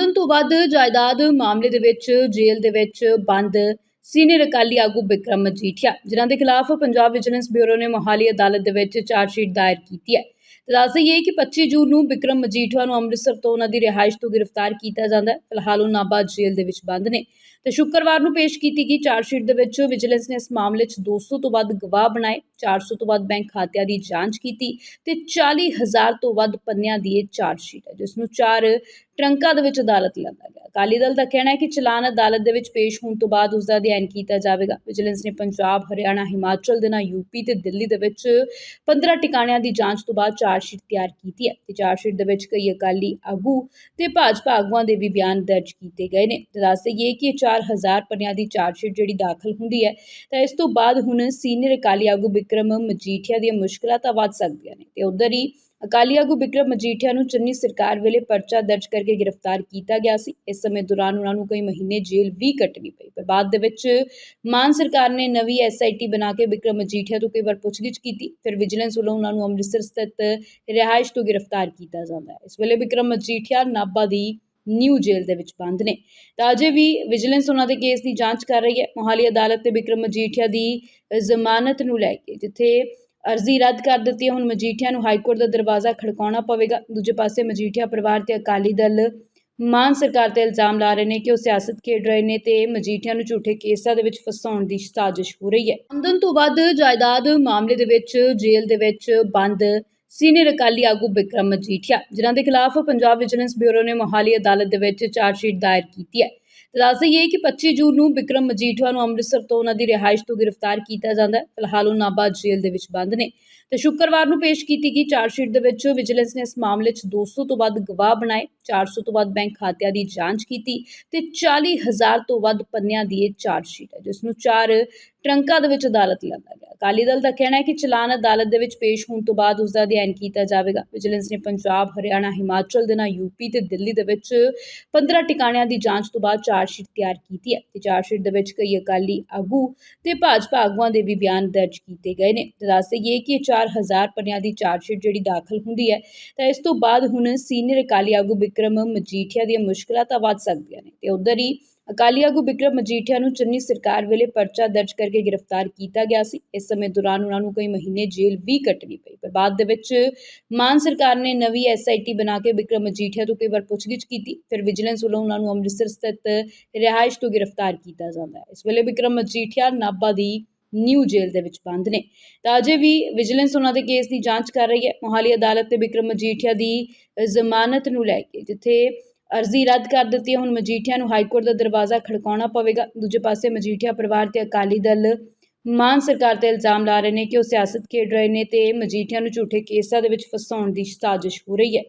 ਆਮਦਨ ਤੋਂ ਵੱਧ ਜਾਇਦਾਦ ਮਾਮਲੇ ਦੇ ਵਿੱਚ, ਜੇਲ੍ਹ ਦੇ ਵਿੱਚ ਬੰਦ ਸੀਨੀਅਰ ਅਕਾਲੀ ਆਗੂ ਬਿਕਰਮ ਮਜੀਠੀਆ ਜਿਨ੍ਹਾਂ ਦੇ ਖਿਲਾਫ ਪੰਜਾਬ ਵਿਜੀਲੈਂਸ ਬਿਊਰੋ ਨੇ ਮੋਹਾਲੀ ਅਦਾਲਤ ਦੇ ਵਿੱਚ ਚਾਰਜਸ਼ੀਟ ਦਾਇਰ ਕੀਤੀ ਹੈ। ਤੇ ਦੱਸ ਦੇਈਏ ਕਿ 25 ਜੂਨ ਨੂੰ ਬਿਕਰਮ ਮਜੀਠਵਾ ਨੂੰ ਅੰਮ੍ਰਿਤਸਰ ਤੋਂ ਉਹਨਾਂ ਦੀ ਰਿਹਾਇਸ਼ ਤੋਂ ਗ੍ਰਿਫਤਾਰ ਕੀਤਾ ਜਾਂਦਾ ਹੈ। ਫਿਲਹਾਲ ਉਹ ਨਾਭਾ ਜੇਲ੍ਹ ਦੇ ਵਿੱਚ ਬੰਦ ਨੇ। ਤੇ ਸ਼ੁੱਕਰਵਾਰ ਨੂੰ ਪੇਸ਼ ਕੀਤੀ ਗਈ ਚਾਰਜਸ਼ੀਟ ਦੇ ਵਿੱਚ ਵਿਜੀਲੈਂਸ ਨੇ ਇਸ ਮਾਮਲੇ 'ਚ 200 ਤੋਂ ਵੱਧ ਗਵਾਹ ਬਣਾਏ 400 ਤੋਂ ਵੱਧ ਬੈਂਕ ਖਾਤਿਆਂ ਦੀ ਜਾਂਚ ਕੀਤੀ ਤੇ 40000 ਤੋਂ ਵੱਧ ਪੰਨਿਆਂ ਦੀ ਇਹ ਚਾਰਜਸ਼ੀਟ ਹੈ, ਜਿਸ ਨੂੰ ਚਾਰ ਟਰੰਕਾਂ ਦੇ ਵਿੱਚ ਅਦਾਲਤ ਲਿਆਂਦਾ ਗਿਆ ਅਕਾਲੀ ਦਲ ਦਾ ਕਹਿਣਾ ਹੈ ਕਿ ਚਲਾਨ ਅਦਾਲਤ ਦੇ ਵਿੱਚ ਪੇਸ਼ ਹੋਣ ਤੋਂ ਬਾਅਦ ਉਸ ਦਾ ਅਧਿਐਨ ਕੀਤਾ ਜਾਵੇਗਾ। ਵਿਜੀਲੈਂਸ ਨੇ ਪੰਜਾਬ, ਹਰਿਆਣਾ, ਹਿਮਾਚਲ ਦੇ ਨਾਲ ਯੂਪੀ ਤੇ ਦਿੱਲੀ ਦੇ ਵਿੱਚ 15 ਟਿਕਾਣਿਆਂ ਦੀ ਜਾਂਚ ਤੋਂ ਬਾਅਦ ਚਾਰਜਸ਼ੀਟ ਤਿਆਰ ਕੀਤੀ ਹੈ ਤੇ ਚਾਰਜਸ਼ੀਟ ਦੇ ਵਿੱਚ ਕਈ ਅਕਾਲੀ ਆਗੂ ਤੇ ਭਾਜਪਾ ਆਗੂਆਂ ਦੇ ਵੀ ਬਿਆਨ ਦਰਜ ਕੀਤੇ ਗਏ ਨੇ। ਤੇ ਦੱਸ ਦੇਈਏ ਕਿ ਇਹ 4000 ਪੰਨਿਆਂ ਦੀ ਚਾਰਜਸ਼ੀਟ ਜਿਹੜੀ ਦਾਖਲ ਹੁੰਦੀ ਹੈ, ਤਾਂ ਇਸ ਤੋਂ ਬਾਅਦ ਹੁਣ ਸੀਨੀਅਰ ਅਕਾਲੀ ਆਗੂ ਬਿਕਰਮ ਮਜੀਠੀਆ ਦੀਆਂ ਮੁਸ਼ਕਲਾਂ ਤਾਂ ਵੱਧ ਸਕਦੀਆਂ ਨੇ ਤੇ ਉਧਰ ਹੀ ਅਕਾਲੀ ਆਗੂ ਬਿਕਰਮ ਮਜੀਠੀਆ ਨੂੰ ਚੰਨੀ ਸਰਕਾਰ ਵੇਲੇ ਪਰਚਾ ਦਰਜ ਕਰਕੇ ਗ੍ਰਿਫਤਾਰ ਕੀਤਾ ਗਿਆ ਸੀ। ਇਸ ਸਮੇਂ ਦੌਰਾਨ ਉਹਨਾਂ ਨੂੰ ਕਈ ਮਹੀਨੇ ਜੇਲ੍ਹ ਵੀ ਕੱਟਣੀ ਪਈ, ਪਰ ਬਾਅਦ ਦੇ ਵਿੱਚ ਮਾਨ ਸਰਕਾਰ ਨੇ ਨਵੀਂ ਐਸਆਈਟੀ ਬਣਾ ਕੇ ਬਿਕਰਮ ਮਜੀਠੀਆ ਤੋਂ ਕਈ ਵਾਰ ਪੁੱਛਗਿੱਛ ਕੀਤੀ, ਫਿਰ ਵਿਜੀਲੈਂਸ ਵੱਲੋਂ ਉਹਨਾਂ ਨੂੰ ਅੰਮ੍ਰਿਤਸਰ ਸਥਿਤ ਰਿਹਾਇਸ਼ ਤੋਂ ਗ੍ਰਿਫਤਾਰ ਕੀਤਾ ਜਾਂਦਾ ਹੈ। ਇਸ ਵੇਲੇ ਬਿਕਰਮ ਮਜੀਠੀਆ ਨਾਭਾ ਦੀ ਨਿਊ ਜੇਲ੍ਹ ਦੇ ਵਿੱਚ ਬੰਦ ਨੇ। ਤਾਂ ਅਜੇ ਵੀ ਵਿਜੀਲੈਂਸ ਉਹਨਾਂ ਦੇ ਕੇਸ ਦੀ ਜਾਂਚ ਕਰ ਰਹੀ ਹੈ। ਮੋਹਾਲੀ ਅਦਾਲਤ ਤੇ ਬਿਕਰਮ ਮਜੀਠੀਆ ਦੀ ਜ਼ਮਾਨਤ ਨੂੰ ਲੈ ਕੇ, ਜਿੱਥੇ ਅਰਜ਼ੀ ਰੱਦ ਕਰ ਦਿੱਤੀ ਹੈ। ਹੁਣ ਮਜੀਠੀਆ ਨੂੰ ਹਾਈ ਕੋਰਟ ਦਾ ਦਰਵਾਜ਼ਾ ਖੜਕਾਉਣਾ ਪਵੇਗਾ। ਦੂਜੇ ਪਾਸੇ ਮਜੀਠੀਆ ਪਰਿਵਾਰ ਤੇ ਅਕਾਲੀ ਦਲ ਮਾਨ ਸਰਕਾਰ ਤੇ ਇਲਜ਼ਾਮ ਲਾ ਰਹੇ ਨੇ ਕਿ ਉਹ ਸਿਆਸਤ ਖੇਡ ਰਹੇ ਨੇ ਤੇ ਮਜੀਠੀਆ ਨੂੰ ਝੂਠੇ ਕੇਸਾਂ ਦੇ ਵਿੱਚ ਫਸਾਉਣ ਦੀ ਸਾਜ਼ਿਸ਼ ਹੋ ਰਹੀ ਹੈ। ਆਮਦਨ ਤੋਂ ਵੱਧ ਜਾਇਦਾਦ ਮਾਮਲੇ ਦੇ ਵਿੱਚ, ਜੇਲ੍ਹ ਦੇ ਵਿੱਚ ਬੰਦ। ਸੀਨੀਅਰ ਅਕਾਲੀ ਆਗੂ ਬਿਕਰਮ ਮਜੀਠੀਆ, ਜਿਨ੍ਹਾਂ ਦੇ ਖਿਲਾਫ ਪੰਜਾਬ ਵਿਜੀਲੈਂਸ ਬਿਊਰੋ ਨੇ ਮੋਹਾਲੀ ਅਦਾਲਤ ਦੇ ਵਿੱਚ ਚਾਰਜਸ਼ੀਟ ਦਾਇਰ ਕੀਤੀ ਹੈ। ਦੱਸ ਦੇਈਏ ਕਿ 25 ਜੂਨ ਨੂੰ ਬਿਕਰਮ ਮਜੀਠੀਆ ਨੂੰ ਅੰਮ੍ਰਿਤਸਰ ਤੋਂ ਉਹਨਾਂ ਦੀ ਰਿਹਾਇਸ਼ ਤੋਂ ਗ੍ਰਿਫਤਾਰ ਕੀਤਾ ਜਾਂਦਾ ਹੈ। ਫਿਲਹਾਲ ਉਹ ਨਾਭਾ ਜੇਲ੍ਹ ਦੇ ਵਿੱਚ ਬੰਦ ਨੇ। ਤੇ ਸ਼ੁੱਕਰਵਾਰ ਨੂੰ ਪੇਸ਼ ਕੀਤੀ ਗਈ ਚਾਰਜਸ਼ੀਟ ਦੇ ਵਿੱਚ ਵਿਜੀਲੈਂਸ ਨੇ ਇਸ ਮਾਮਲੇ 'ਚ 200 ਤੋਂ ਵੱਧ ਗਵਾਹ ਬਣਾਏ 400 ਤੋਂ ਵੱਧ ਬੈਂਕ ਖਾਤਿਆਂ ਦੀ ਜਾਂਚ ਕੀਤੀ ਤੇ 40000 ਤੋਂ ਵੱਧ ਪੰਨਿਆਂ ਦੀ ਇਹ ਚਾਰਜਸ਼ੀਟ ਹੈ, ਜਿਸ ਨੂੰ ਚਾਰ ਟਰੰਕਾਂ ਦੇ ਵਿੱਚ ਅਦਾਲਤ ਲਿਆਂਦਾ ਅਕਾਲੀ ਦਲ ਦਾ ਕਹਿਣਾ ਹੈ ਕਿ ਚਲਾਨ ਅਦਾਲਤ ਦੇ ਵਿੱਚ ਪੇਸ਼ ਹੋਣ ਤੋਂ ਬਾਅਦ ਉਸ ਦਾ ਅਧਿਐਨ ਕੀਤਾ ਜਾਵੇਗਾ। ਵਿਜੀਲੈਂਸ ਨੇ ਪੰਜਾਬ, ਹਰਿਆਣਾ, ਹਿਮਾਚਲ ਦੇ ਨਾਲ ਯੂਪੀ ਤੇ ਦਿੱਲੀ ਦੇ ਵਿੱਚ 15 ਟਿਕਾਣਿਆਂ ਦੀ ਜਾਂਚ ਤੋਂ ਬਾਅਦ ਚਾਰਜਸ਼ੀਟ ਤਿਆਰ ਕੀਤੀ ਹੈ ਤੇ ਚਾਰਜਸ਼ੀਟ ਦੇ ਵਿੱਚ ਕਈ ਅਕਾਲੀ ਆਗੂ ਤੇ ਭਾਜਪਾ ਆਗੂਆਂ ਦੇ ਵੀ ਬਿਆਨ ਦਰਜ ਕੀਤੇ ਗਏ ਨੇ। ਤੇ ਦੱਸ ਦੇਈਏ ਕਿ ਇਹ 4000 ਪੰਨਿਆਂ ਦੀ ਚਾਰਜਸ਼ੀਟ ਜਿਹੜੀ ਦਾਖਲ ਹੁੰਦੀ ਹੈ, ਤਾਂ ਇਸ ਤੋਂ ਬਾਅਦ ਹੁਣ ਸੀਨੀਅਰ ਅਕਾਲੀ ਆਗੂ ਬਿਕਰਮ ਮਜੀਠੀਆ ਦੀਆਂ ਮੁਸ਼ਕਲਾਂ ਤਾਂ ਵੱਧ ਸਕਦੀਆਂ ਨੇ ਤੇ ਉਧਰ ਹੀ ਅਕਾਲੀ ਆਗੂ ਬਿਕਰਮ ਮਜੀਠੀਆ ਨੂੰ ਚੰਨੀ ਸਰਕਾਰ ਵੇਲੇ ਪਰਚਾ ਦਰਜ ਕਰਕੇ ਗ੍ਰਿਫਤਾਰ ਕੀਤਾ ਗਿਆ ਸੀ। ਇਸ ਸਮੇਂ ਦੌਰਾਨ ਉਹਨਾਂ ਨੂੰ ਕਈ ਮਹੀਨੇ ਜੇਲ੍ਹ ਵੀ ਕੱਟਣੀ ਪਈ, ਪਰ ਬਾਅਦ ਦੇ ਵਿੱਚ ਮਾਨ ਸਰਕਾਰ ਨੇ ਨਵੀਂ ਐਸਆਈਟੀ ਬਣਾ ਕੇ ਬਿਕਰਮ ਮਜੀਠੀਆ ਤੋਂ ਕਈ ਵਾਰ ਪੁੱਛਗਿੱਛ ਕੀਤੀ, ਫਿਰ ਵਿਜੀਲੈਂਸ ਵੱਲੋਂ ਉਹਨਾਂ ਨੂੰ ਅੰਮ੍ਰਿਤਸਰ ਸਥਿਤ ਰਿਹਾਇਸ਼ ਤੋਂ ਗ੍ਰਿਫਤਾਰ ਕੀਤਾ ਜਾਂਦਾ ਹੈ। ਇਸ ਵੇਲੇ ਬਿਕਰਮ ਮਜੀਠੀਆ ਨਾਭਾ ਦੀ ਨਿਊ ਜੇਲ੍ਹ ਦੇ ਵਿੱਚ ਬੰਦ ਨੇ। ਤਾਂ ਅਜੇ ਵੀ ਵਿਜੀਲੈਂਸ ਉਹਨਾਂ ਦੇ ਕੇਸ ਦੀ ਜਾਂਚ ਕਰ ਰਹੀ ਹੈ। ਮੋਹਾਲੀ ਅਦਾਲਤ ਤੇ ਬਿਕਰਮ ਮਜੀਠੀਆ ਦੀ ਜ਼ਮਾਨਤ ਨੂੰ ਲੈ ਕੇ, ਜਿੱਥੇ ਅਰਜ਼ੀ ਰੱਦ ਕਰ ਦਿੱਤੀ ਹੈ। ਹੁਣ ਮਜੀਠੀਆ ਨੂੰ ਹਾਈ ਕੋਰਟ ਦਾ ਦਰਵਾਜ਼ਾ ਖੜਕਾਉਣਾ ਪਵੇਗਾ। ਦੂਜੇ ਪਾਸੇ ਮਜੀਠੀਆ ਪਰਿਵਾਰ ਤੇ ਅਕਾਲੀ ਦਲ ਮਾਨ ਸਰਕਾਰ ਤੇ ਇਲਜ਼ਾਮ ਲਾ ਰਹੇ ਨੇ ਕਿ ਉਹ ਸਿਆਸਤ ਖੇਡ ਰਹੇ ਨੇ ਤੇ ਮਜੀਠੀਆ ਨੂੰ ਝੂਠੇ ਕੇਸਾਂ ਦੇ ਵਿੱਚ ਫਸਾਉਣ ਦੀ ਸਾਜ਼ਿਸ਼ ਹੋ ਰਹੀ ਹੈ।